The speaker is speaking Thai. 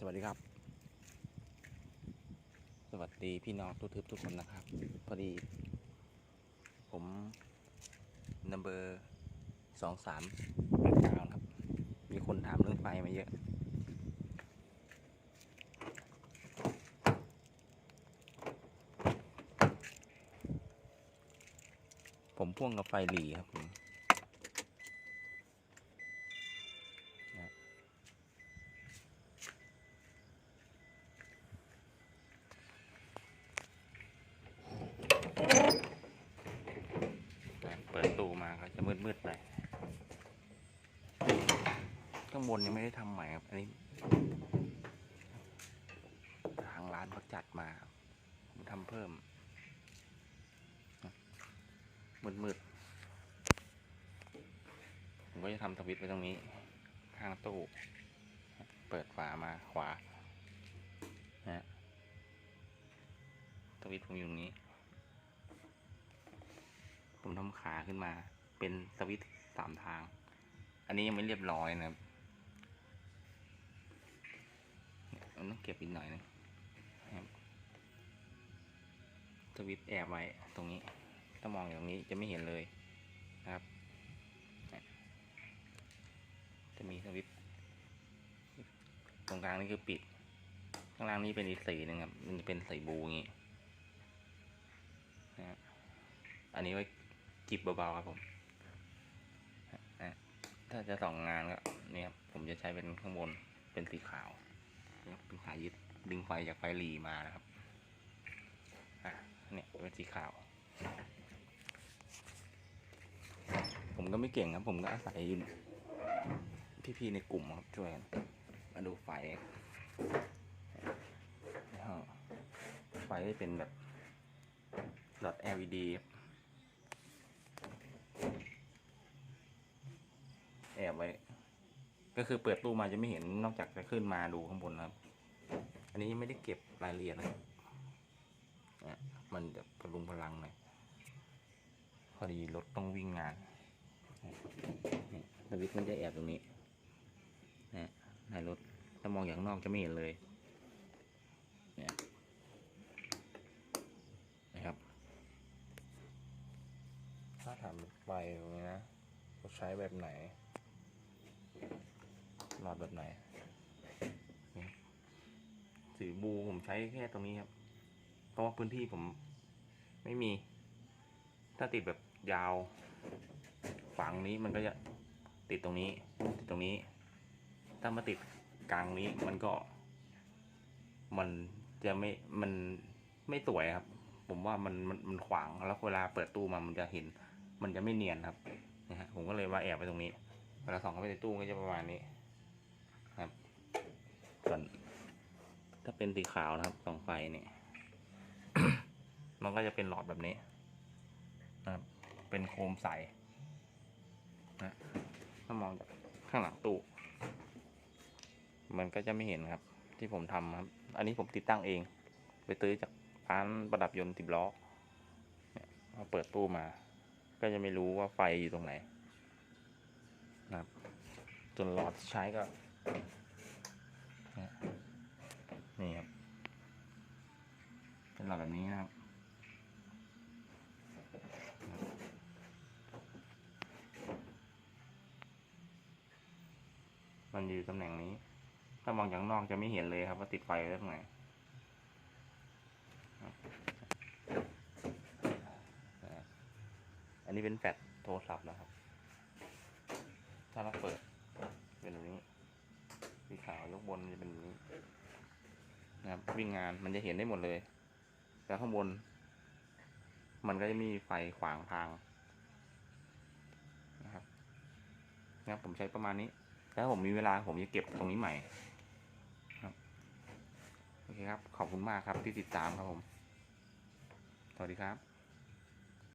สวัสดีครับ สวัสดีพี่น้องทุกทึบทุกคนนะครับ พอดี ผมนัมเบอร์สองสามแปดเก้าครับ มีคนถามเรื่องไฟมาเยอะ ผมพ่วงกับไฟหลีครับผมนะ เปิดตู้มาก็จะ มืดหน่อยข้างบนยังไม่ได้ทำใหม่ครับ อันนี้ทางร้านเขาจัดมาผมทำเพิ่ม มืดๆผมก็จะทำสวิตช์ไว้ตรงนี้ ข้างตู้ เปิดฝามาขวานะฮะสวิตช์ผมอยู่ตรงนี้ ผมทำขาขึ้นมา เป็นสวิตสามทาง อันนี้ยังไม่เรียบร้อยนะครับมันต้องเก็บอีกหน่อยนึงนะครับสวิตแอบไว้ตรงนี้ ถ้ามองอย่างนี้จะไม่เห็นเลยนะครับ จะมีสวิตตรงกลางนี่คือปิด ข้างล่างนี้เป็นอีกสีหนึงครับ มันจะเป็นสีบูอย่างนี้นะอันนี้ไว้จิบเบาๆครับผม ถ้าจะส่องงานก็เนี่ยครับผมจะใช้เป็นข้างบนเป็นสีขาวเป็นสายยึดดึงไฟจากไฟหลีมานะครับอะเนี่ยเป็นสีขาว ผมก็ไม่เก่งครับ ผมก็อาศัยพี่ๆในกลุ่มครับช่วยกันมาดูไฟไฟเป็นแบบหลอด LED ครับ อบไว้ ก็คือเปิดตู้มาจะไม่เห็นนอกจากจะขึ้นมาดูข้างบนครับ อันนี้ยังไม่ได้เก็บรายละเอียดนะมันจะพลุงพลังหน่อยพอดีรถต้องวิ่งงานนี่สวิตช์มันจะแอบตรงนี้นะในรถถ้ามองอย่างนอกจะไม่เห็นเลยเนี่ยนะครับ ถ้าถามไฟตรงนี้นะใช้แบบไหน หลอดแบบไหนนี่สีบูผมใช้แค่ตรงนี้ครับ เพราะว่าพื้นที่ผมไม่มี ถ้าติดแบบยาว ฝั่งนี้มันก็จะติดตรงนี้ ติดตรงนี้ ถ้ามาติดกลางนี้มันก็ มันจะไม่มันไม่สวยครับ ผมว่ามันมันมันขวางแล้วเวลาเปิดตู้มามันจะเห็น มันจะไม่เนียนครับนะฮะผมก็เลยว่าแอบไปตรงนี้เวลาส่องเข้าไปในตู้ก็จะประมาณนี้ ส่วนถ้าเป็นสีขาวนะครับส่องไฟเนี่ย มันก็จะเป็นหลอดแบบนี้นะครับ เป็นโคมใสนะถ้ามองจากข้างหลังตู้มันก็จะไม่เห็นครับ ที่ผมทำครับ อันนี้ผมติดตั้งเอง ไปซื้อจากร้านประดับยนต์ติบล้อเนี่ยพอเปิดตู้มา ก็จะไม่รู้ว่าไฟอยู่ตรงไหนนะครับส่วนหลอดที่ใช้ก็เนี่ยนี่ครับ เป็นหลอดแบบนี้นะครับ มันอยู่ตำแหน่งนี้ ถ้ามองจากนอกจะไม่เห็นเลยครับว่าติดไฟไว้ตรงไหนอันนี้เป็นแฟลชโทรศัพท์นะครับ ถ้าเราเปิด เป็นแบบนี้ สีขาวยกบนจะเป็นแบบนี้นะครับวิ่งงานมันจะเห็นได้หมดเลย แล้วข้างบน มันก็จะมีไฟขวางทางนะครับนะครับผมใช้ประมาณนี้ แล้วผมมีเวลาผมจะเก็บตรงนี้ใหม่ครับโอเคครับ ขอบคุณมากครับที่ติดตามครับผม สวัสดีครับ